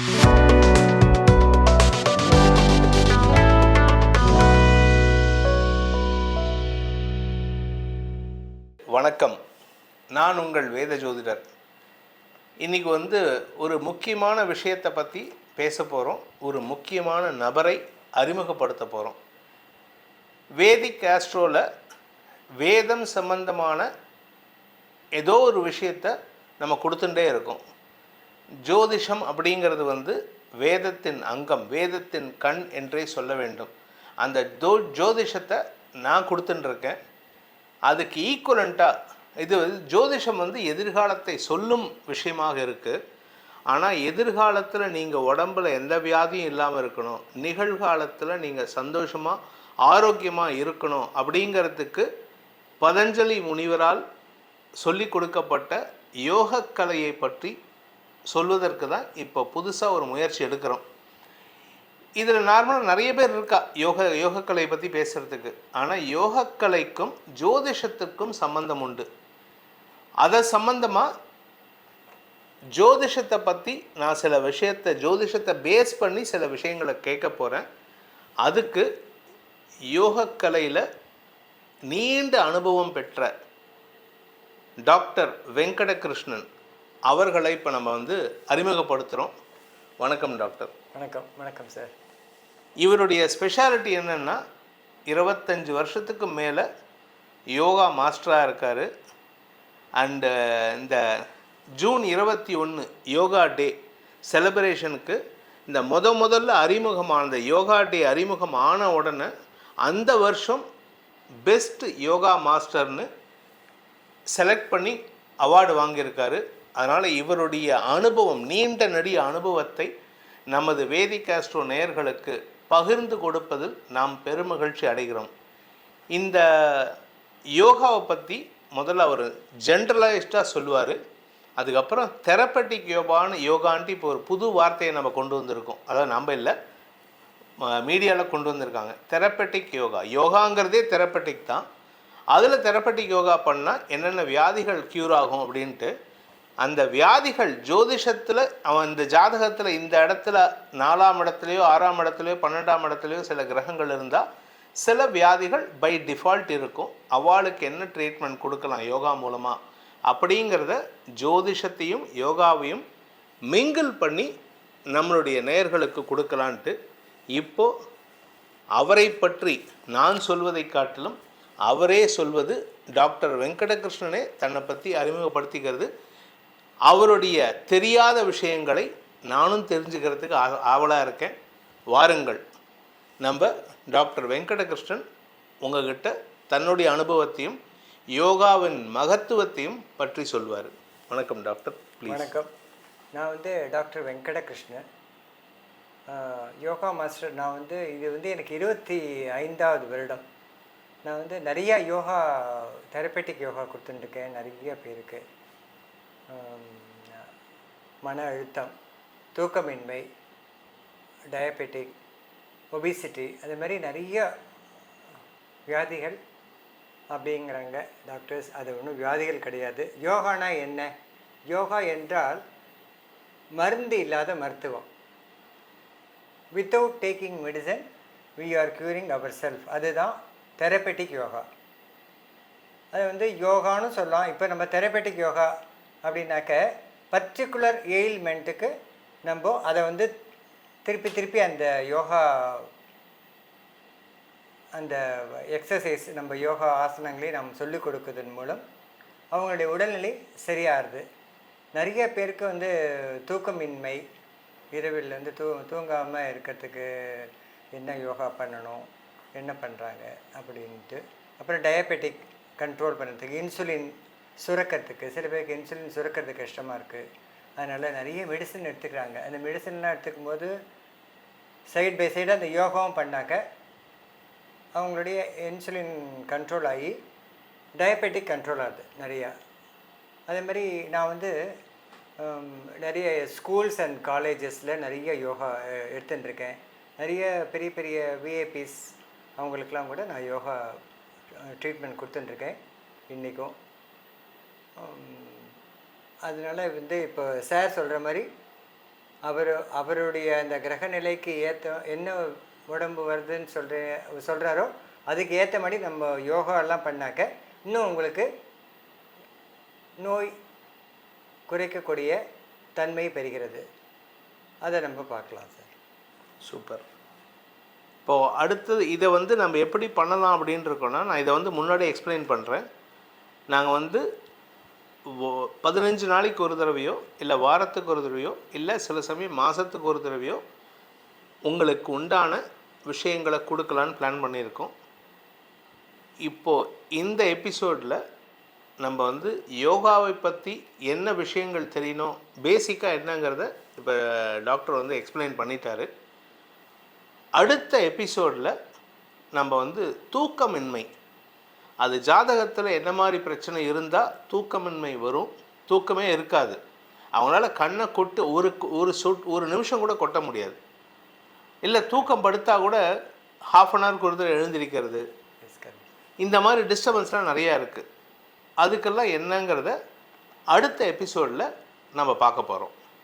வணக்கம். நான் உங்கள் வேத ஜோதிடர். இன்னைக்கு வந்து ஒரு முக்கியமான விஷயத்தை பற்றி பேச போகிறோம் ஒரு முக்கியமான நபரை அறிமுகப்படுத்த போகிறோம் வேதிக் ஆஸ்ட்ரோவில் வேதம் சம்பந்தமான ஏதோ ஒரு விஷயத்தை நம்ம கொடுத்துட்டே இருக்கோம். ஜோதிஷம் அப்படிங்கிறது வந்து வேதத்தின் அங்கம் வேதத்தின் கண் என்றே சொல்ல வேண்டும். அந்த ஜோ ஜோதிஷத்தை நான் கொடுத்துட்டுருக்கேன் அதுக்கு ஈக்குவலண்ட்டாக இது வந்து ஜோதிஷம் வந்து எதிர்காலத்தை சொல்லும் விஷயமாக இருக்குது ஆனால் எதிர்காலத்தில் நீங்கள் உடம்புல எந்த வியாதியும் இல்லாமல் இருக்கணும். நிகழ்காலத்தில் நீங்கள் சந்தோஷமாக ஆரோக்கியமாக இருக்கணும் அப்படிங்கிறதுக்கு பதஞ்சலி முனிவரால் சொல்லி கொடுக்கப்பட்ட யோகக்கலையை பற்றி சொல்வதற்கு தான் இப்போ புதுசாக ஒரு முயற்சி எடுக்கிறோம். இதில் நார்மலாக நிறைய பேர் இருக்கா யோக யோகக்கலை பற்றி பேசுகிறதுக்கு ஆனால் யோகக்கலைக்கும் ஜோதிஷத்துக்கும் சம்பந்தம் உண்டு. அதை சம்பந்தமாக ஜோதிஷத்தை பற்றி நான் சில விஷயத்தை ஜோதிஷத்தை பேஸ் பண்ணி சில விஷயங்களை கேட்க போகிறேன் அதுக்கு யோகக்கலையில் நீண்ட அனுபவம் பெற்ற டாக்டர் வெங்கடகிருஷ்ணன் அவர்களை இப்போ நம்ம வந்து அறிமுகப்படுத்துகிறோம் வணக்கம் டாக்டர். வணக்கம் வணக்கம் சார் இவருடைய ஸ்பெஷாலிட்டி என்னென்னா இருபத்தஞ்சி வருஷத்துக்கு மேலே யோகா மாஸ்டராக இருக்கார். அண்டு இந்த ஜூன் இருபத்தி ஒன்று யோகா டே செலிப்ரேஷனுக்கு இந்த முத முதல்ல அறிமுகமான இந்த யோகா டே அறிமுகம் ஆன உடனே அந்த வருஷம் பெஸ்ட் யோகா மாஸ்டர்னு செலக்ட் பண்ணி அவார்டு வாங்கியிருக்காரு. அதனால் இவருடைய அனுபவம் நீண்ட நெடிய அனுபவத்தை நமது வேதிக் ஆஸ்ட்ரோ நேயர்களுக்கு பகிர்ந்து கொடுப்பதில் நாம் பெருமகிழ்ச்சி அடைகிறோம். இந்த யோகாவை பற்றி முதல்ல அவர் ஜென்ரலைஸ்டாக சொல்லுவார். அதுக்கப்புறம் தெரப்பட்டிக் யோகான்னு யோகான்ட்டு இப்போ ஒரு புது வார்த்தையை நம்ம கொண்டு வந்திருக்கோம். அதாவது நம்ம இல்லை மீடியாவில் கொண்டு வந்திருக்காங்க. தெரப்பட்டிக் யோகா. யோகாங்கிறதே தெரப்பட்டிக் தான். அதில் தெரப்பட்டிக் யோகா பண்ணால் என்னென்ன வியாதிகள் க்யூர் ஆகும் அப்படின்ட்டு அந்த வியாதிகள் ஜோதிஷத்தில் அவன் இந்த ஜாதகத்தில் இந்த இடத்துல நாலாம் இடத்துலையோ ஆறாம் இடத்துலையோ பன்னெண்டாம் இடத்துலையோ சில கிரகங்கள் இருந்தால் சில வியாதிகள் பை டிஃபால்ட் இருக்கும். அவளுக்கு என்ன ட்ரீட்மெண்ட் கொடுக்கலாம் யோகா மூலமாக அப்படிங்கிறத ஜோதிஷத்தையும் யோகாவையும் மிங்கிள் பண்ணி நம்மளுடைய நேயர்களுக்கு கொடுக்கலான்ட்டு இப்போது அவரை பற்றி நான் சொல்வதை காட்டிலும் அவரே சொல்வது டாக்டர் வெங்கடகிருஷ்ணனே தன்னை பற்றி அறிமுகப்படுத்திக்கிறது. அவருடைய தெரியாத விஷயங்களை நானும் தெரிஞ்சுக்கிறதுக்கு ஆ- ஆவலாக இருக்கேன். வாருங்கள். நம்ம டாக்டர் வெங்கடகிருஷ்ணன் உங்ககிட்ட தன்னுடைய அனுபவத்தையும் யோகாவின் மகத்துவத்தையும் பற்றி சொல்வார். வணக்கம் டாக்டர். ப்ளீஸ் வணக்கம். நான் வந்து டாக்டர் வெங்கடகிருஷ்ணன். யோகா மாஸ்டர். நான் வந்து இது வந்து எனக்கு இருபத்தி ஐந்தாவது வருடம். நான் வந்து நிறையா யோகா தெரப்பேட்டிக் யோகா கொடுத்துட்டுருக்கேன். நிறைய பேருக்கு. மன அழுத்தம் தூக்கமின்மை டயபெட்டிக் ஒபிசிட்டி அது மாதிரி நிறைய வியாதிகள் அப்படிங்கிறாங்க டாக்டர்ஸ் அது ஒன்றும் வியாதிகள் கிடையாது. யோகானா என்ன? யோகா என்றால் மருந்து இல்லாத மருத்துவம். Without taking medicine we are curing our self அதுதான் தெரப்பெட்டிக் யோகா. அது வந்து யோகான்னு சொல்லலாம். இப்போ நம்ம தெரப்பெட்டிக் யோகா அப்படின்னாக்க பர்டிகுலர் எயில்மெண்ட்டுக்கு நம்ம அதை வந்து திருப்பி திருப்பி அந்த யோகா அந்த எக்ஸசைஸ் நம்ம யோகா ஆசனங்களை நாம் சொல்லிக் கொடுக்கறதன் மூலம் அவங்களுடைய உடல்நிலை சரியாகுது. நிறைய பேருக்கு வந்து தூக்கமின்மை இரவில் வந்து தூ தூங்காமல் இருக்கிறதுக்கு என்ன யோகா பண்ணணும் என்ன பண்ணுறாங்க அப்படின்ட்டு அப்புறம் டயபெட்டிக் கண்ட்ரோல் பண்ணுறதுக்கு இன்சுலின் சுரக்கிறதுக்கு சில பேருக்கு இன்சுலின் சுரக்கிறது கஷ்டமாக இருக்குது அதனால் நிறைய மெடிசன் எடுத்துக்கிறாங்க. அந்த மெடிசன்லாம் எடுத்துக்கும் போது சைட் பை சைடு அந்த யோகாவும் பண்ணாக்க அவங்களுடைய இன்சுலின் கண்ட்ரோல் ஆகி டயபெட்டிக் கண்ட்ரோல் ஆகுது நிறையா. அதே மாதிரி நான் வந்து நிறைய ஸ்கூல்ஸ் அண்ட் காலேஜஸில் நிறைய யோகா எடுத்துட்டுருக்கேன். எடுத்துன்னு இருக்கேன் நிறைய பெரிய பெரிய விஐபிஸ் அவங்களுக்கெல்லாம் கூட நான் யோகா ட்ரீட்மெண்ட் கொடுத்துட்டுருக்கேன் இன்றைக்கும் அதனால் வந்து இப்போ சார் சொல்கிற மாதிரி அவர் அவருடைய அந்த கிரக நிலைக்கு ஏற்ற என்ன உடம்பு வருதுன்னு சொல்கிற சொல்கிறாரோ அதுக்கு ஏற்ற மாதிரி நம்ம யோகா எல்லாம் பண்ணாக்க இன்னும் உங்களுக்கு நோய் குறைக்கக்கூடிய தன்மை பெறுகிறது. அதை நம்ம பார்க்கலாம் சார் சூப்பர். இப்போது அடுத்தது இதை வந்து நம்ம எப்படி பண்ணலாம் அப்படின்னு இருக்கோன்னா நான் இதை வந்து முன்னாடி எக்ஸ்பிளைன் பண்ணுறேன் நாங்கள் வந்து பதினஞ்சு நாளைக்கு ஒரு தடவையோ இல்லை வாரத்துக்கு ஒரு தடவையோ இல்லை சில சமயம் மாதத்துக்கு ஒரு தடவையோ உங்களுக்கு உண்டான விஷயங்களை கொடுக்கலான்னு பிளான் பண்ணியிருக்கோம். இப்போது இந்த எபிசோடில் நம்ம வந்து யோகாவை பற்றி என்ன விஷயங்கள் தெரியணும் பேசிக்காக என்னங்கிறத இப்போ டாக்டர் வந்து எக்ஸ்பிளைன் பண்ணிட்டாரு. அடுத்த எபிசோடில் நம்ம வந்து தூக்கமின்மை அது ஜாதகத்தில் என்ன மாதிரி பிரச்சனை இருந்தால் தூக்கமின்மை வரும் தூக்கமே இருக்காது. அவங்களால கண்ணை கொட்டு ஒரு ஒரு சொட் ஒரு நிமிஷம் கூட கொட்ட முடியாது. இல்லை தூக்கம் படுத்தா கூட ஹாஃப் அன் ஹவருக்கு ஒரு தடவை எழுந்திருக்கிறது. இந்த மாதிரி டிஸ்டர்பன்ஸ்லாம் நிறையா இருக்குது அதுக்கெல்லாம் என்னங்கிறத அடுத்த எபிசோடில் நம்ம பார்க்க போகிறோம்